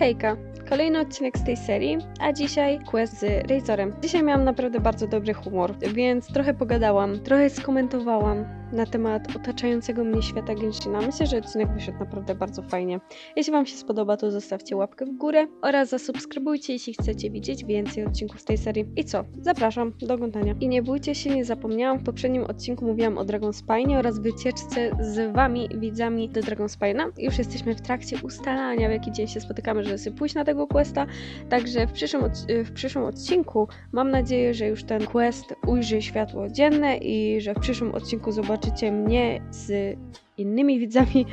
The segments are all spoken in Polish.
Hejka, kolejny odcinek z tej serii, a dzisiaj quest z Razorem. Dzisiaj miałam naprawdę bardzo dobry humor, więc trochę pogadałam, trochę skomentowałam na temat otaczającego mnie świata Genshina. Myślę, że odcinek wyszedł naprawdę bardzo fajnie. Jeśli Wam się spodoba, to zostawcie łapkę w górę oraz zasubskrybujcie, jeśli chcecie widzieć więcej odcinków z tej serii. I co? Zapraszam do oglądania. I nie bójcie się, nie zapomniałam, w poprzednim odcinku mówiłam o Dragon Spine oraz wycieczce z Wami, widzami do Dragon Spine'a. Już jesteśmy w trakcie ustalania, w jaki dzień się spotykamy, żeby sobie pójść na tego questa. Także w przyszłym, w przyszłym odcinku mam nadzieję, że już ten quest ujrzy światło dzienne i że w przyszłym odcinku zobaczycie mnie z innymi widzami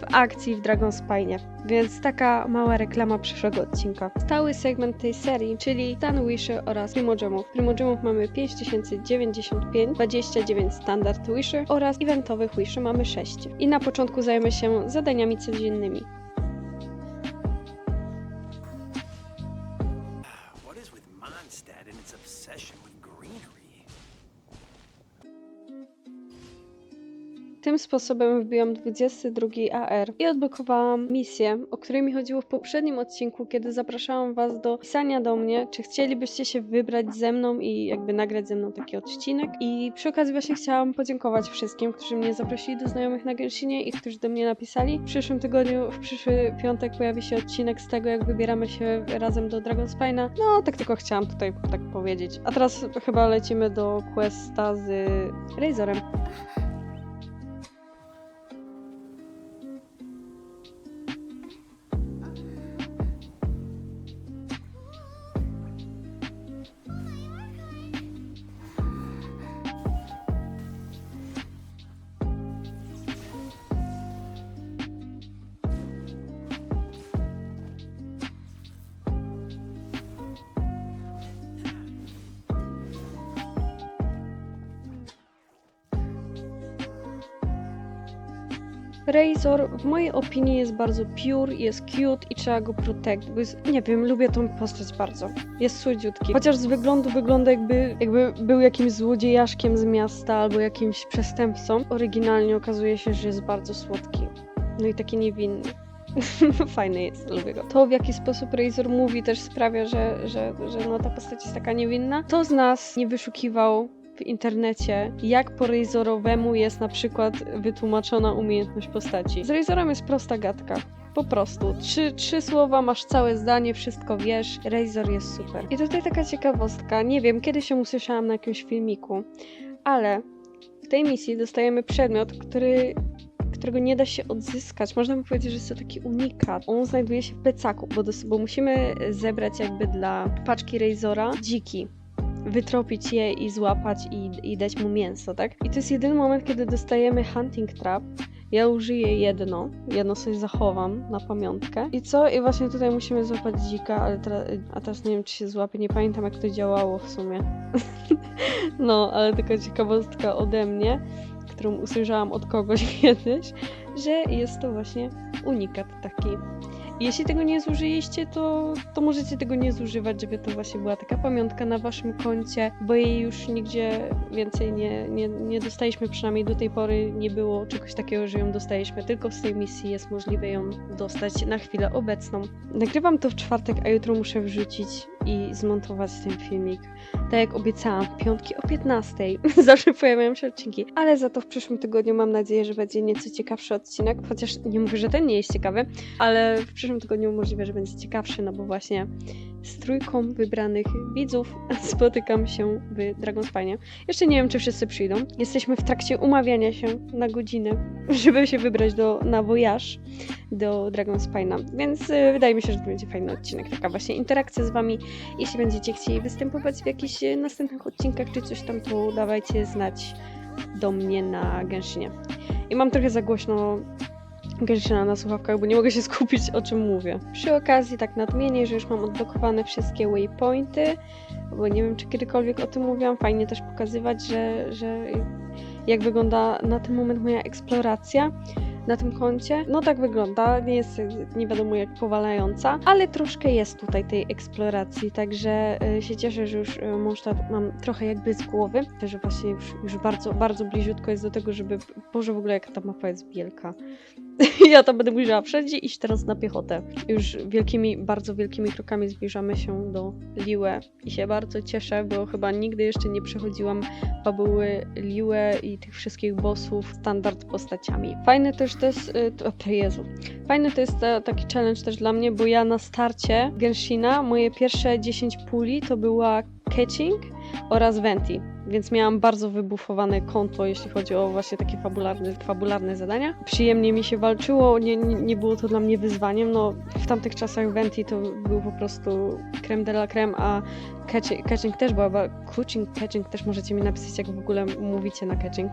w akcji w Dragon Spine. Więc taka mała reklama przyszłego odcinka. Stały segment tej serii, czyli Stan Wishy oraz Primogemów. Primogemów mamy 5095, 29 standard Wishy oraz eventowych Wishy mamy 6. I na początku zajmę się zadaniami codziennymi. Tym sposobem wbiłam 22 AR i odblokowałam misję, o której mi chodziło w poprzednim odcinku, kiedy zapraszałam Was do pisania do mnie, czy chcielibyście się wybrać ze mną i jakby nagrać ze mną taki odcinek. I przy okazji właśnie chciałam podziękować wszystkim, którzy mnie zaprosili do znajomych na Genshinie i którzy do mnie napisali. W przyszłym tygodniu, w przyszły piątek pojawi się odcinek z tego, jak wybieramy się razem do Dragon Spine'a. No, tak tylko chciałam tutaj tak powiedzieć. A teraz chyba lecimy do questa z Razorem. Razor w mojej opinii jest bardzo pure, jest cute i trzeba go protect, bo jest, nie wiem, lubię tą postać bardzo. Jest słodziutki. Chociaż z wyglądu wygląda jakby, jakby był jakimś złodziejaszkiem z miasta albo jakimś przestępcą. Oryginalnie okazuje się, że jest bardzo słodki. No i taki niewinny. Fajny jest, lubię go. To, w jaki sposób Razor mówi, też sprawia, że, że, że no, ta postać jest taka niewinna. Kto z nas nie wyszukiwał w internecie, jak po Razorowemu jest na przykład wytłumaczona umiejętność postaci? Z Razorem jest prosta gadka. Po prostu. Trzy, trzy słowa, masz całe zdanie, wszystko wiesz. Razor jest super. I tutaj taka ciekawostka. Nie wiem, kiedyś ją usłyszałam na jakimś filmiku, ale w tej misji dostajemy przedmiot, który którego nie da się odzyskać. Można by powiedzieć, że jest to taki unikat. On znajduje się w plecaku, bo, dos- bo musimy zebrać jakby dla paczki Razora dziki. Wytropić je i złapać i, i dać mu mięso, tak? I to jest jedyny moment, kiedy dostajemy hunting trap. Ja użyję jedno, jedno sobie zachowam na pamiątkę. I co? I właśnie tutaj musimy złapać dzika, ale teraz, a teraz nie wiem, czy się złapie, nie pamiętam jak to działało w sumie. no, ale taka ciekawostka ode mnie którą usłyszałam od kogoś kiedyś, że jest to właśnie unikat taki. Jeśli tego nie zużyliście, to, to możecie tego nie zużywać, żeby to właśnie była taka pamiątka na waszym koncie, bo jej już nigdzie więcej nie, nie, nie dostaliśmy, przynajmniej do tej pory nie było czegoś takiego, że ją dostaliśmy, tylko z tej misji jest możliwe ją dostać na chwilę obecną. Nagrywam to w czwartek, a jutro muszę wrzucić i zmontować ten filmik. Tak jak obiecałam, w piątki o 15 zawsze pojawiają się odcinki, ale za to w przyszłym tygodniu mam nadzieję, że będzie nieco ciekawszy odcinek, chociaż nie mówię, że ten nie jest ciekawy, ale w przyszłym tygodniu możliwe, że będzie ciekawszy, no bo właśnie z trójką wybranych widzów spotykam się w Dragon Spine. Jeszcze nie wiem, czy wszyscy przyjdą. Jesteśmy w trakcie umawiania się na godzinę, żeby się wybrać do, na voyage do Dragon Spine'a, więc y, wydaje mi się, że to będzie fajny odcinek, taka właśnie interakcja z wami. Jeśli będziecie chcieli występować w jakichś y, następnych odcinkach czy coś tam, to dawajcie znać do mnie na Genshinie. I mam trochę za głośno Genshina na słuchawkach, bo nie mogę się skupić o czym mówię. Przy okazji tak nadmienię, że już mam odblokowane wszystkie waypointy, bo nie wiem czy kiedykolwiek o tym mówiłam, fajnie też pokazywać, że, że jak wygląda na ten moment moja eksploracja na tym koncie. No tak wygląda, nie jest nie wiadomo jak powalająca, ale troszkę jest tutaj tej eksploracji, także y, się cieszę, że już y, Mondstadt mam trochę jakby z głowy, że właśnie już, już bardzo, bardzo bliziutko jest do tego, żeby, Boże w ogóle jaka ta mapa jest wielka. ja tam będę musiała wszędzie iść teraz na piechotę. Już wielkimi, bardzo wielkimi krokami zbliżamy się do Liłe i się bardzo cieszę, bo chyba nigdy jeszcze nie przechodziłam fabuły Liłe i tych wszystkich bossów standard postaciami. Fajne też to jest, y, to, o Jezu, fajny to jest ta, taki challenge też dla mnie, bo ja na starcie Genshina moje pierwsze 10 puli to była Catching oraz Venti, więc miałam bardzo wybufowane konto, jeśli chodzi o właśnie takie fabularne, fabularne zadania. Przyjemnie mi się walczyło, nie, nie, nie było to dla mnie wyzwaniem, no w tamtych czasach Venti to był po prostu creme de la creme, a catching, catching też była, coaching, catching też możecie mi napisać, jak w ogóle mówicie na catching.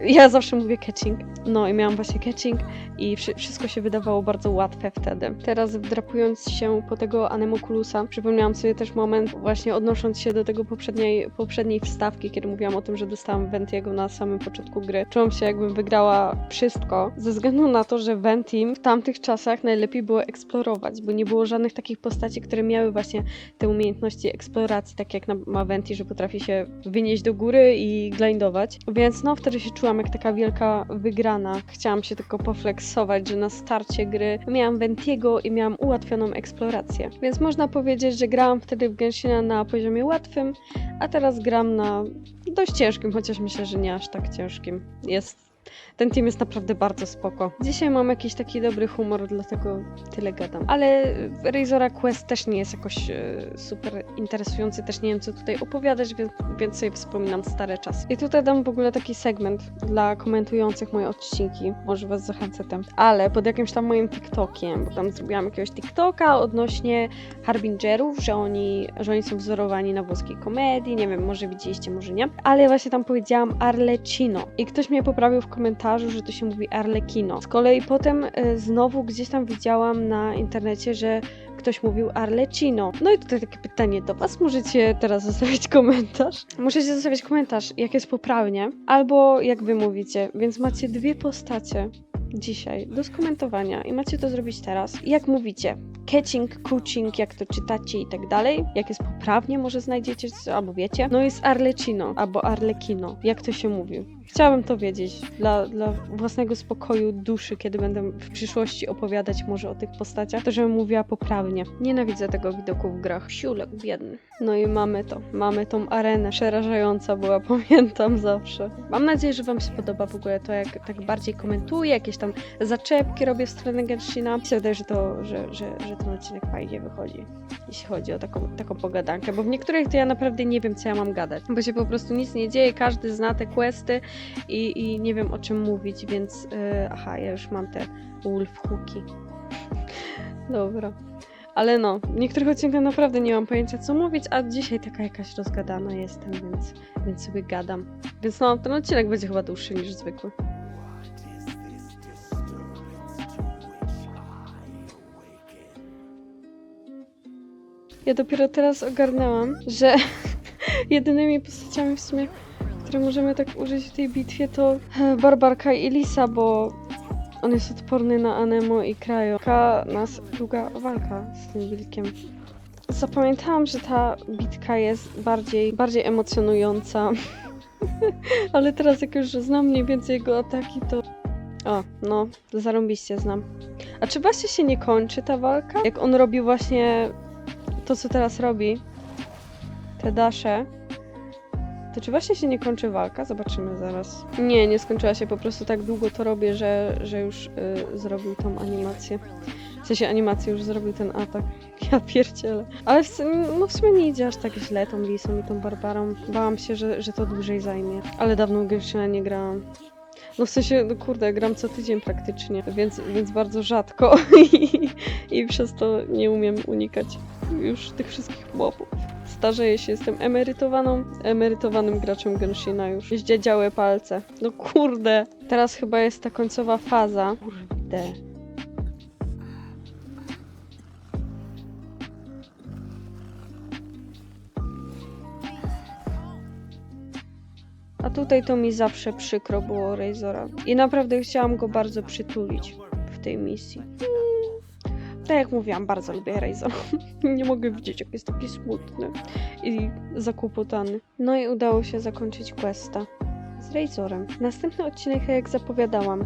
Ja zawsze mówię catching, no i miałam właśnie catching i wszy- wszystko się wydawało bardzo łatwe wtedy. Teraz wdrapując się po tego Anemoculusa, przypomniałam sobie też moment właśnie odnosząc się do tego poprzedniej, poprzedniej wstawki, kiedy mówiłam o tym, że dostałam Ventiego na samym początku gry. Czułam się jakbym wygrała wszystko, ze względu na to, że Venti w tamtych czasach najlepiej było eksplorować, bo nie było żadnych takich postaci, które miały właśnie te umiejętności eksploracji, tak jak ma Venti, że potrafi się wynieść do góry i grindować. Więc no, wtedy się czułam jak taka wielka wygrana. Chciałam się tylko poflexować, że na starcie gry miałam Ventiego i miałam ułatwioną eksplorację. Więc można powiedzieć, że grałam wtedy w Genshina na poziomie łatwym, a teraz gram na dość ciężkim, chociaż myślę, że nie aż tak ciężkim. Jest ten team jest naprawdę bardzo spoko. Dzisiaj mam jakiś taki dobry humor, dlatego tyle gadam. Ale Razora Quest też nie jest jakoś e, super interesujący, też nie wiem co tutaj opowiadać, więc, więc sobie wspominam stare czasy. I tutaj dam w ogóle taki segment dla komentujących moje odcinki, może was zachęcę tym. Ale pod jakimś tam moim TikTokiem, bo tam zrobiłam jakiegoś TikToka odnośnie Harbingerów, że oni, że oni są wzorowani na włoskiej komedii, nie wiem, może widzieliście, może nie. Ale właśnie tam powiedziałam Arlecino i ktoś mnie poprawił w komentarzu, że to się mówi Arlecchino. Z kolei potem e, znowu gdzieś tam widziałam na internecie, że ktoś mówił Arlecino. No i tutaj takie pytanie do Was. Możecie teraz zostawić komentarz. Możecie zostawić komentarz, jak jest poprawnie, albo jak Wy mówicie. Więc macie dwie postacie dzisiaj do skomentowania i macie to zrobić teraz. Jak mówicie, catching, coaching, jak to czytacie i tak dalej. Jak jest poprawnie, może znajdziecie, albo wiecie. No jest Arlecino, albo Arlecchino, jak to się mówi. Chciałabym to wiedzieć dla, dla własnego spokoju duszy, kiedy będę w przyszłości opowiadać może o tych postaciach, to żebym mówiła poprawnie. Nienawidzę tego widoku w grach. Siulek biedny. No i mamy to. Mamy tą arenę. Przerażająca była, pamiętam zawsze. Mam nadzieję, że Wam się podoba w ogóle to, jak tak bardziej komentuję, jakieś tam zaczepki robię w stronę Genshina. Mi się wydaje, że, to, że, że, że ten odcinek fajnie wychodzi, jeśli chodzi o taką, taką pogadankę, bo w niektórych to ja naprawdę nie wiem, co ja mam gadać, bo się po prostu nic nie dzieje, każdy zna te questy i, i nie wiem, o czym mówić, więc yy, aha, ja już mam te wolf hooki. Dobra. Ale no, w niektórych odcinkach naprawdę nie mam pojęcia co mówić, a dzisiaj taka jakaś rozgadana jestem, więc, więc sobie gadam. Więc no, ten odcinek będzie chyba dłuższy niż zwykły. Ja dopiero teraz ogarnęłam, że jedynymi postaciami w sumie, które możemy tak użyć w tej bitwie to e, Barbarka i Lisa, bo on jest odporny na Anemo i Krajo. Taka nas długa walka z tym wilkiem. Zapamiętałam, że ta bitka jest bardziej, bardziej emocjonująca. Ale teraz jak już znam mniej więcej jego ataki, to... O, no, zarąbiście znam. A czy właśnie się nie kończy ta walka? Jak on robi właśnie to, co teraz robi, te dasze, to czy właśnie się nie kończy walka? Zobaczymy zaraz. Nie, nie skończyła się, po prostu tak długo to robię, że, że już y, zrobił tą animację. W sensie animację już zrobił ten atak. Ja pierdzielę. Ale w, sum- no w sumie nie idzie aż tak źle tą Lisą i tą Barbarą. Bałam się, że, że to dłużej zajmie. Ale dawno Genshin'a nie grałam. No w sensie, no kurde, gram co tydzień praktycznie, więc, więc bardzo rzadko i, i przez to nie umiem unikać już tych wszystkich mobów. Starzeję się, jestem emerytowaną, emerytowanym graczem Genshina już. Zdziedziałe palce. No kurde. Teraz chyba jest ta końcowa faza. Kurde. A tutaj to mi zawsze przykro było Razora. I naprawdę chciałam go bardzo przytulić w tej misji. Tak jak mówiłam, bardzo lubię Razor. Nie mogę widzieć, jak jest taki smutny i zakłopotany. No i udało się zakończyć questa z Razorem. Następny odcinek, jak zapowiadałam,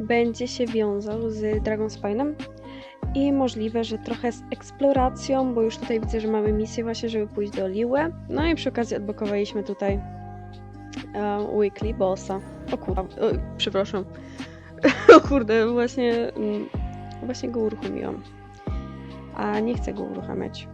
będzie się wiązał z Dragon Spinem i możliwe, że trochę z eksploracją, bo już tutaj widzę, że mamy misję właśnie, żeby pójść do Liłe. No i przy okazji odblokowaliśmy tutaj e, Weekly Bossa. O kurwa, o, przepraszam. o kurde, właśnie, mm, właśnie go uruchomiłam. A nie chcę go uruchamiać.